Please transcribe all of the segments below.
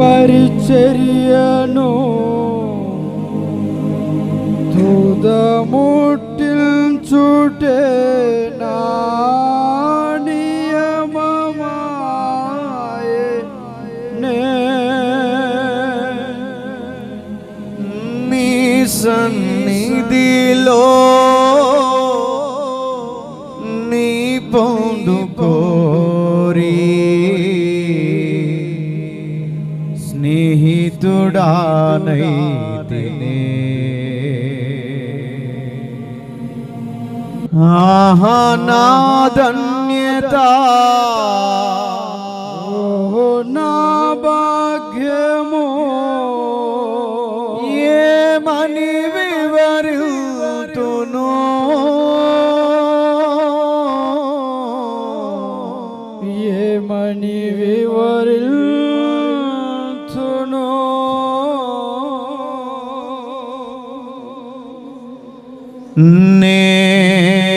పరిచర్యను తుదముట్టించుటే నా నియమమాయే నే నీ సన్నిధిలో స్నేహితుడానైతినే ఆహా నా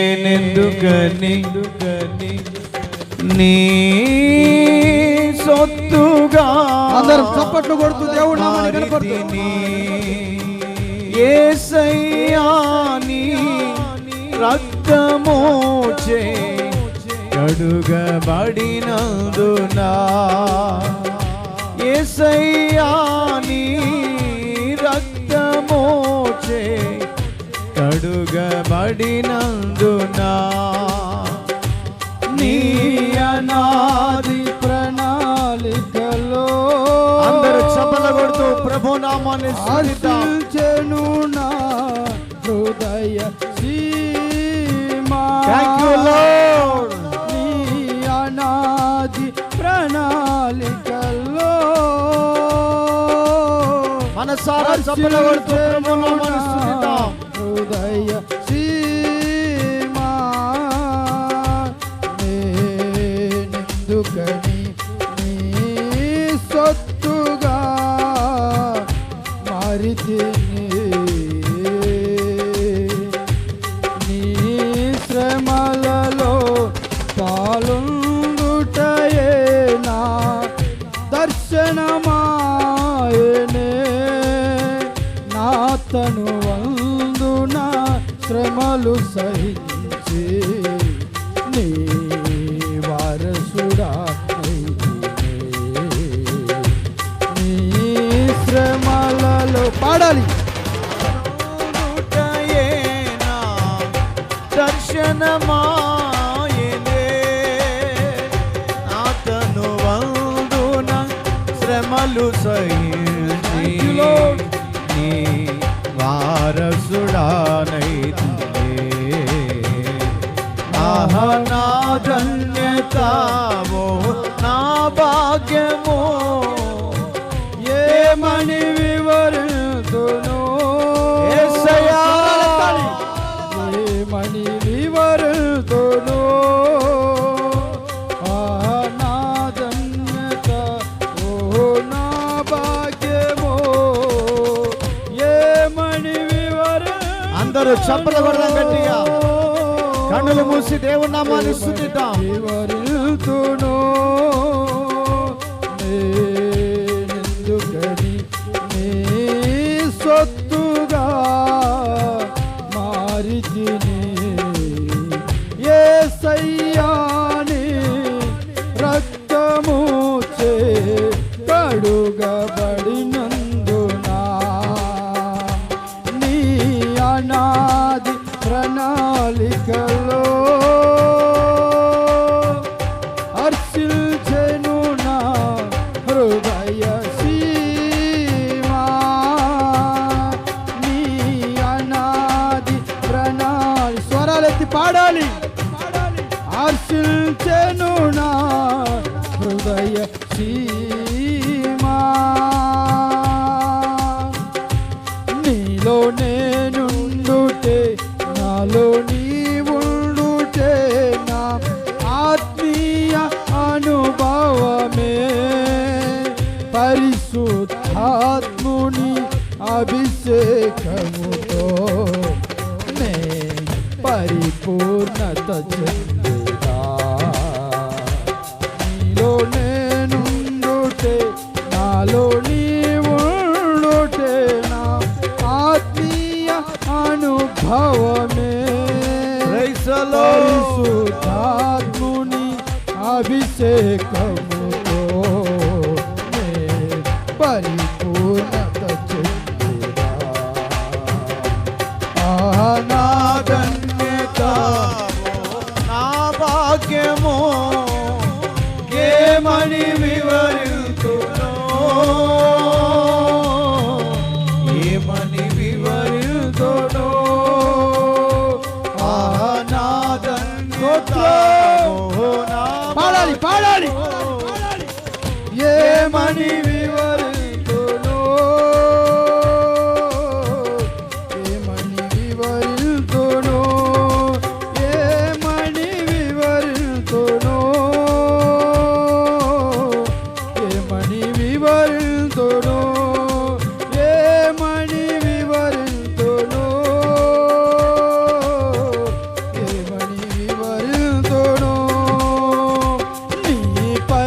నేనెందుకని నీ సొత్తుగా అందరం చప్పట్లు కొడుతూ దేవుడు నామాన్ని మారితిని. యేసయ్యాని రక్తమోచే కడుగబడినందునా యేసయ్యాని రక్తమోచే కడుగబడినందునా నీ అనాది ప్రణాళికలో అందరూ చప్పల కొడుతూ ప్రభు నామాన్ని ఆశించెను నా హృదయ సీమా. నీ అనాది ప్రణాళికలో మనసారా చప్పల కొడుతూ ప్రభు నామాన్ని హృదయ సీమా నేనెందుకని నీ సొత్తుగా మారితే వారసుడానైతే ఆహ అందరూ చప్పలు కొడదాం గట్టిగా. కన్నులు మూసి దేవుని నామాన్ని స్థుతిద్దాం. వివరిల్తును సొత్తుగా ఏ సయ్యాని రక్తము చే హర్షిల్చెను నా హృదయ సీమా. నీలో నేనుండుటే నాలో నీవుండుటే నా ఆత్మీయ అనుభవమే. పరిశుద్ధాత్ముని అభిషేకముతో నే పరిపూర్ణత लो ನೀವು ಲೋಟೇನ ಆತ್ಮೀಯ ಅನುಭವಮೇ ರೈಸಲೋ ಸುಧಾತ್ಮುನಿ ಅಭಿಷೇಕ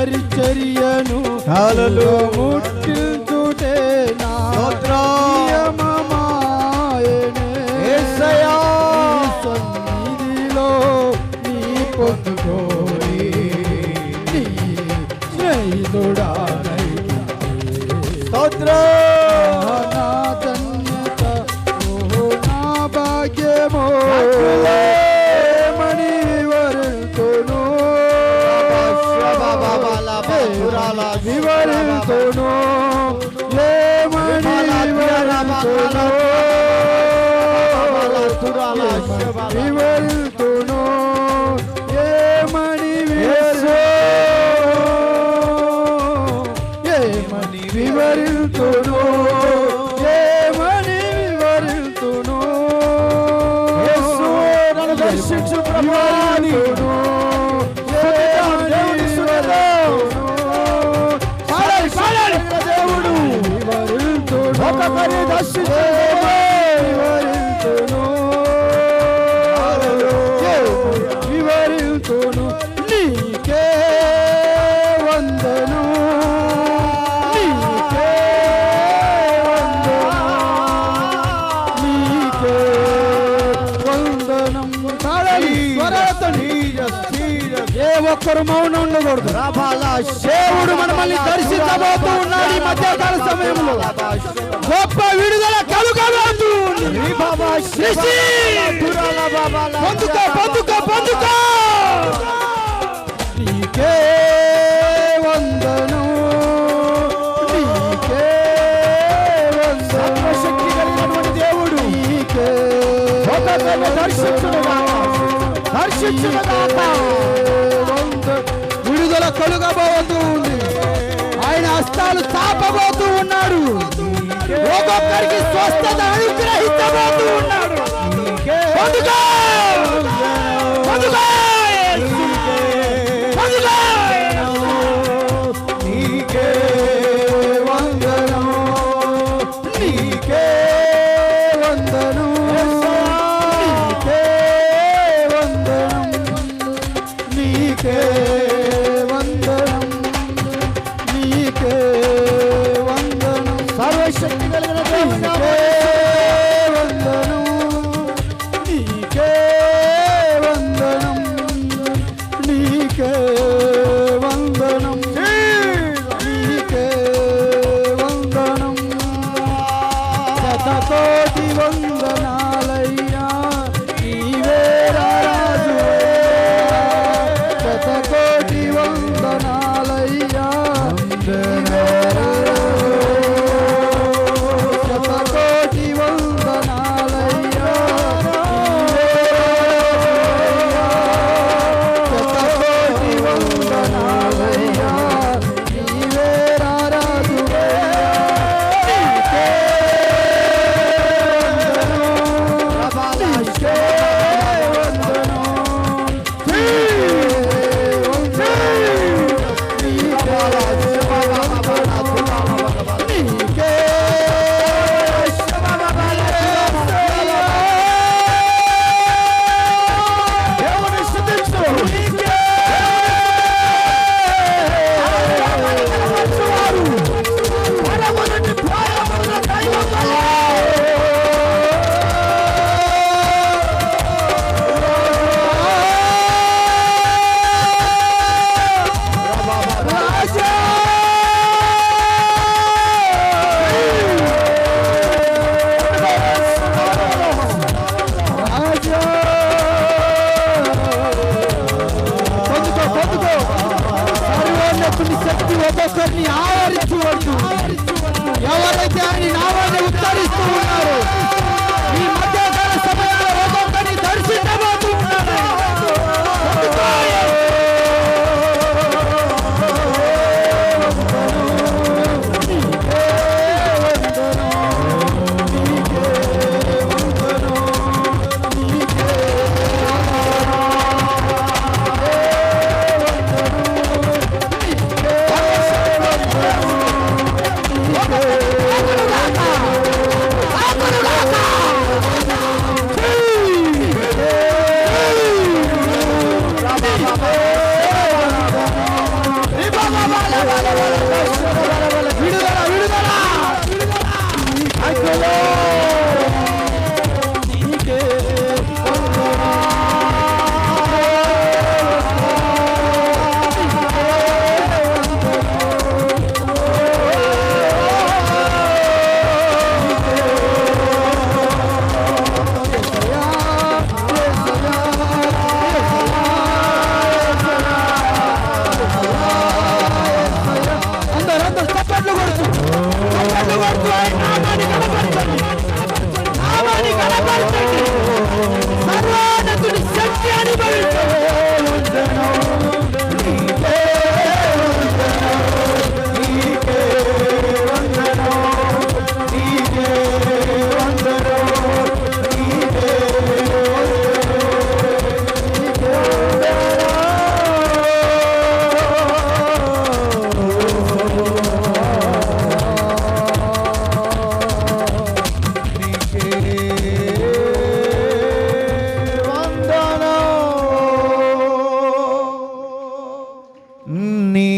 పరిచర్యను. హలలు सोनो ले मणीवरम सोनो शिवल ఒక్కరు మౌనం ఉండకూడదు. దేవుడు మనల్ని దర్శించబోతూ ఉన్నాడు ఈ మధ్యకాల సమయంలో. గొప్ప విడుదల కలుగబోతూ పొందుకో పొందుకో పొందుకో! నీకే కలుగబోతూ ఉంది. ఆయన హస్తాలు చాపబోతూ ఉన్నాడు. ఒక్కొక్కరికి స్వస్థత అనుగ్రహించబోతూ ఉన్నాడు.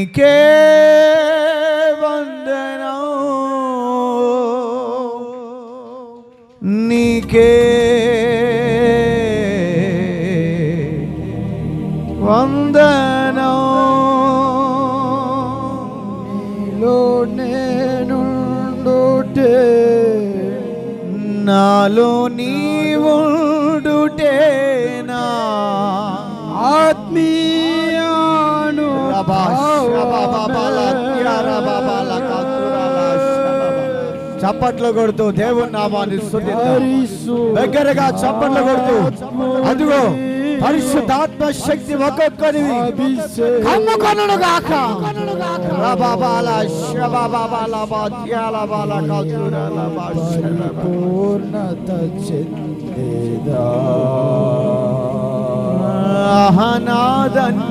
నీకే వందనం. నీకే వందనం. నీలో నేనుండుటే నాలో నీ చప్పట్లు కొడుతూ దేవుని నామాన్ని. దగ్గరగా చప్పట్లు కొడుతూ అదిగో పరిశుద్ధాత్మ శక్తి ఒక్కొక్కరి కమ్ముకొనును గాక. రబాబాల శబాబాల బాధ్యాల బాల కల్చురాల భాషల పూర్ణత చెందేదా? అహనాధన్యత